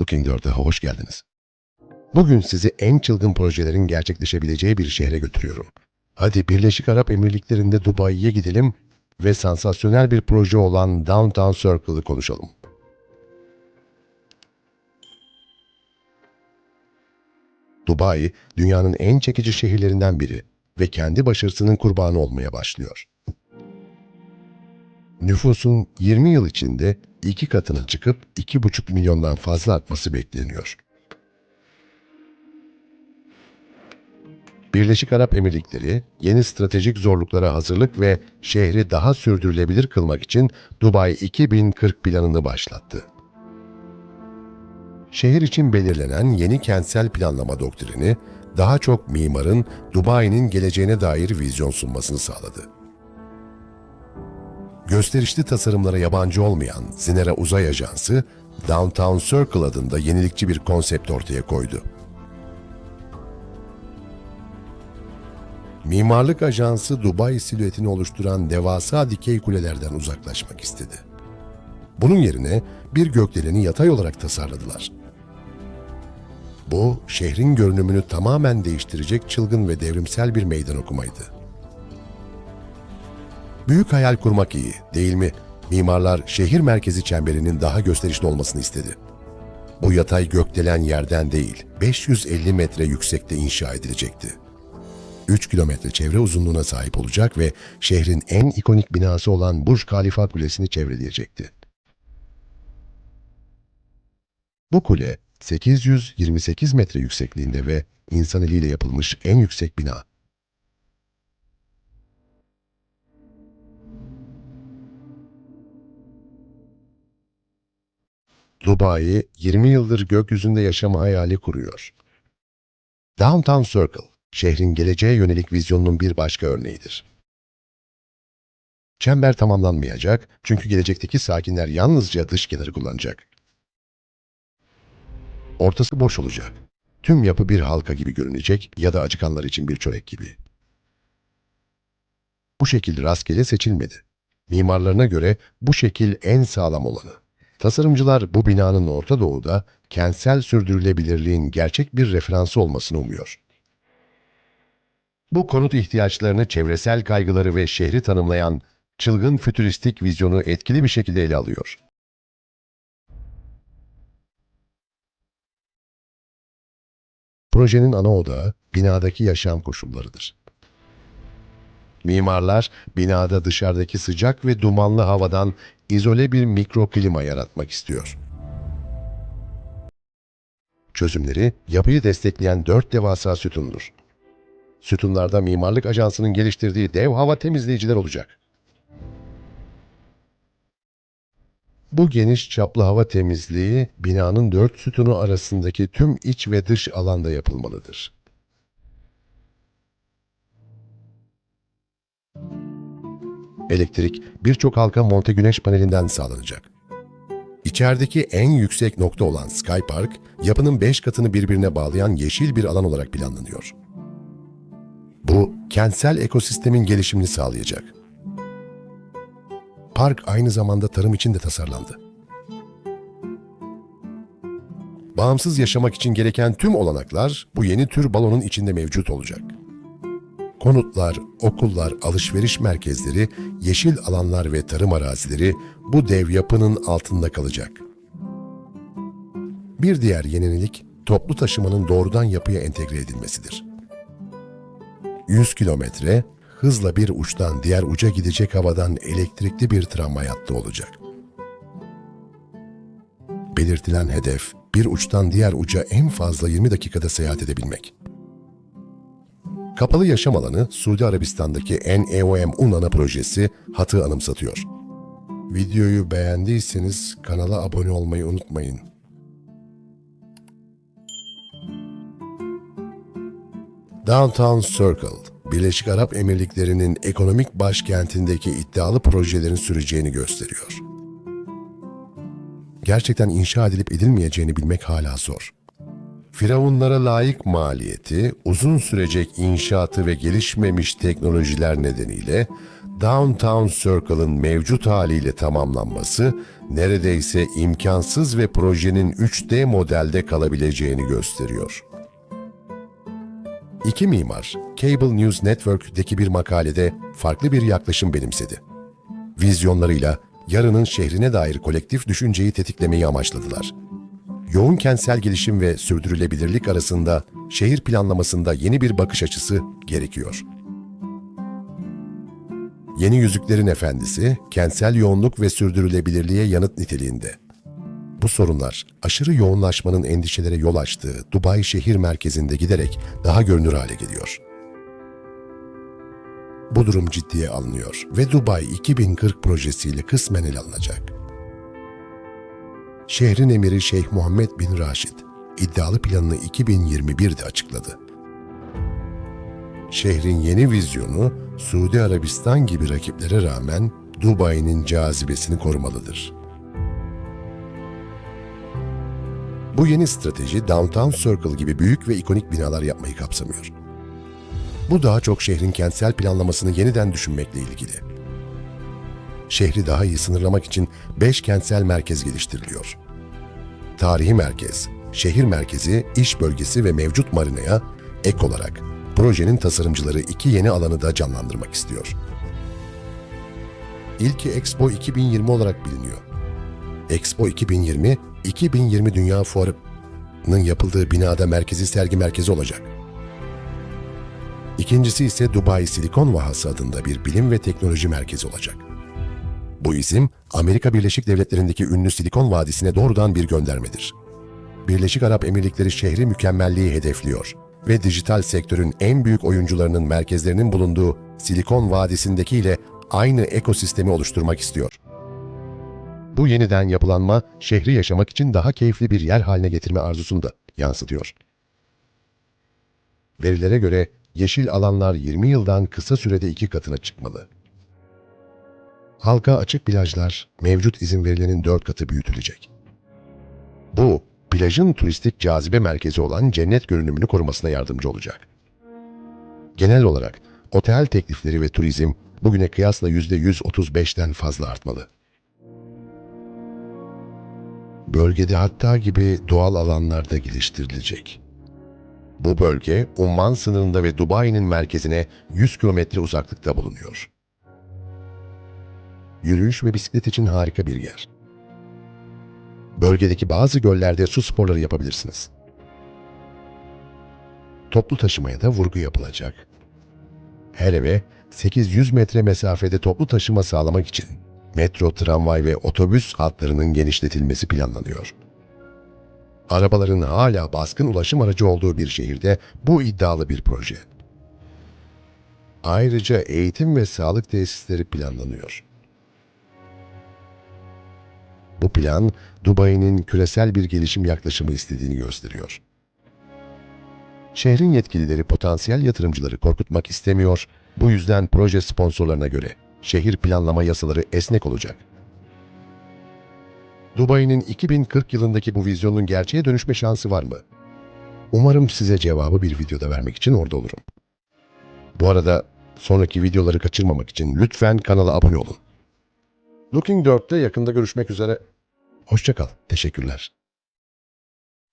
Looking Dirt'a hoş geldiniz. Bugün sizi en çılgın projelerin gerçekleşebileceği bir şehre götürüyorum. Hadi Birleşik Arap Emirlikleri'nde Dubai'ye gidelim ve sansasyonel bir proje olan Downtown Circle'ı konuşalım. Dubai, dünyanın en çekici şehirlerinden biri ve kendi başarısının kurbanı olmaya başlıyor. Nüfusun 20 yıl içinde iki katına çıkıp 2,5 milyondan fazla artması bekleniyor. Birleşik Arap Emirlikleri yeni stratejik zorluklara hazırlık ve şehri daha sürdürülebilir kılmak için Dubai 2040 planını başlattı. Şehir için belirlenen yeni kentsel planlama doktrini, daha çok mimarın Dubai'nin geleceğine dair vizyon sunmasını sağladı. Gösterişli tasarımlara yabancı olmayan Zinera Uzay Ajansı, Downtown Circle adında yenilikçi bir konsept ortaya koydu. Mimarlık Ajansı Dubai silüetini oluşturan devasa dikey kulelerden uzaklaşmak istedi. Bunun yerine bir gökdeleni yatay olarak tasarladılar. Bu, şehrin görünümünü tamamen değiştirecek çılgın ve devrimsel bir meydan okumaydı. Büyük hayal kurmak iyi, değil mi? Mimarlar şehir merkezi çemberinin daha gösterişli olmasını istedi. Bu yatay gökdelen yerden değil, 550 metre yüksekte inşa edilecekti. 3 kilometre çevre uzunluğuna sahip olacak ve şehrin en ikonik binası olan Burj Khalifa Kulesi'ni çevreleyecekti. Bu kule 828 metre yüksekliğinde ve insan eliyle yapılmış en yüksek bina. Dubai 20 yıldır gökyüzünde yaşama hayali kuruyor. Downtown Circle, şehrin geleceğe yönelik vizyonunun bir başka örneğidir. Çember tamamlanmayacak çünkü gelecekteki sakinler yalnızca dış kenarı kullanacak. Ortası boş olacak. Tüm yapı bir halka gibi görünecek ya da acıkanlar için bir çörek gibi. Bu şekil rastgele seçilmedi. Mimarlarına göre bu şekil en sağlam olanı. Tasarımcılar bu binanın Orta Doğu'da kentsel sürdürülebilirliğin gerçek bir referansı olmasını umuyor. Bu konut ihtiyaçlarını, çevresel kaygıları ve şehri tanımlayan çılgın fütüristik vizyonu etkili bir şekilde ele alıyor. Projenin ana odağı binadaki yaşam koşullarıdır. Mimarlar binada dışarıdaki sıcak ve dumanlı havadan izole bir mikroklima yaratmak istiyor. Çözümleri yapıyı destekleyen dört devasa sütundur. Sütunlarda mimarlık ajansının geliştirdiği dev hava temizleyiciler olacak. Bu geniş çaplı hava temizliği binanın dört sütunu arasındaki tüm iç ve dış alanda yapılmalıdır. Elektrik birçok halka monte güneş panelinden sağlanacak. İçerideki en yüksek nokta olan Sky Park, yapının 5 katını birbirine bağlayan yeşil bir alan olarak planlanıyor. Bu, kentsel ekosistemin gelişimini sağlayacak. Park aynı zamanda tarım için de tasarlandı. Bağımsız yaşamak için gereken tüm olanaklar bu yeni tür balonun içinde mevcut olacak. Konutlar, okullar, alışveriş merkezleri, yeşil alanlar ve tarım arazileri bu dev yapının altında kalacak. Bir diğer yenilik toplu taşımanın doğrudan yapıya entegre edilmesidir. 100 kilometre hızla bir uçtan diğer uca gidecek havadan elektrikli bir tramvay hattı olacak. Belirtilen hedef bir uçtan diğer uca en fazla 20 dakikada seyahat edebilmek. Kapalı yaşam alanı Suudi Arabistan'daki NEOM Unana projesi hatı anımsatıyor. Videoyu beğendiyseniz kanala abone olmayı unutmayın. Downtown Circle, Birleşik Arap Emirlikleri'nin ekonomik başkentindeki iddialı projelerin süreceğini gösteriyor. Gerçekten inşa edilip edilmeyeceğini bilmek hala zor. Firavunlara layık maliyeti, uzun sürecek inşaatı ve gelişmemiş teknolojiler nedeniyle Downtown Circle'ın mevcut haliyle tamamlanması neredeyse imkansız ve projenin 3D modelde kalabileceğini gösteriyor. İki mimar, Cable News Network'deki bir makalede farklı bir yaklaşım benimsedi. Vizyonlarıyla yarının şehrine dair kolektif düşünceyi tetiklemeyi amaçladılar. Yoğun kentsel gelişim ve sürdürülebilirlik arasında şehir planlamasında yeni bir bakış açısı gerekiyor. Yeni Yüzüklerin Efendisi, kentsel yoğunluk ve sürdürülebilirliğe yanıt niteliğinde. Bu sorunlar, aşırı yoğunlaşmanın endişelere yol açtığı Dubai şehir merkezinde giderek daha görünür hale geliyor. Bu durum ciddiye alınıyor ve Dubai 2040 projesiyle kısmen ele alınacak. Şehrin emiri Şeyh Muhammed bin Raşid, iddialı planını 2021'de açıkladı. Şehrin yeni vizyonu, Suudi Arabistan gibi rakiplere rağmen Dubai'nin cazibesini korumalıdır. Bu yeni strateji Downtown Circle gibi büyük ve ikonik binalar yapmayı kapsamıyor. Bu daha çok şehrin kentsel planlamasını yeniden düşünmekle ilgili. Şehri daha iyi sınırlamak için 5 kentsel merkez geliştiriliyor. Tarihi merkez, şehir merkezi, iş bölgesi ve mevcut marinaya ek olarak projenin tasarımcıları iki yeni alanı da canlandırmak istiyor. İlki Expo 2020 olarak biliniyor. Expo 2020, 2020 Dünya Fuarı'nın yapıldığı binada merkezi sergi merkezi olacak. İkincisi ise Dubai Silikon Vahası adında bir bilim ve teknoloji merkezi olacak. Bu isim, Amerika Birleşik Devletleri'ndeki ünlü Silikon Vadisi'ne doğrudan bir göndermedir. Birleşik Arap Emirlikleri şehri mükemmelliği hedefliyor ve dijital sektörün en büyük oyuncularının merkezlerinin bulunduğu Silikon Vadisi'ndeki ile aynı ekosistemi oluşturmak istiyor. Bu yeniden yapılanma şehri yaşamak için daha keyifli bir yer haline getirme arzusunu da yansıtıyor. Verilere göre yeşil alanlar 20 yıldan kısa sürede iki katına çıkmalı. Halka açık plajlar mevcut izin verilenin dört katı büyütülecek. Bu, plajın turistik cazibe merkezi olan cennet görünümünü korumasına yardımcı olacak. Genel olarak otel teklifleri ve turizm bugüne kıyasla %135'ten fazla artmalı. Bölgede hatta gibi doğal alanlarda geliştirilecek. Bu bölge Umman sınırında ve Dubai'nin merkezine 100 kilometre uzaklıkta bulunuyor. Yürüyüş ve bisiklet için harika bir yer. Bölgedeki bazı göllerde su sporları yapabilirsiniz. Toplu taşımaya da vurgu yapılacak. Her eve 800 metre mesafede toplu taşıma sağlamak için metro, tramvay ve otobüs hatlarının genişletilmesi planlanıyor. Arabaların hala baskın ulaşım aracı olduğu bir şehirde bu iddialı bir proje. Ayrıca eğitim ve sağlık tesisleri planlanıyor. Bu plan, Dubai'nin küresel bir gelişim yaklaşımı istediğini gösteriyor. Şehrin yetkilileri potansiyel yatırımcıları korkutmak istemiyor, bu yüzden proje sponsorlarına göre şehir planlama yasaları esnek olacak. Dubai'nin 2040 yılındaki bu vizyonun gerçeğe dönüşme şansı var mı? Umarım size cevabı bir videoda vermek için orada olurum. Bu arada sonraki videoları kaçırmamak için lütfen kanala abone olun. Looking 4'te yakında görüşmek üzere. Hoşçakal. Teşekkürler.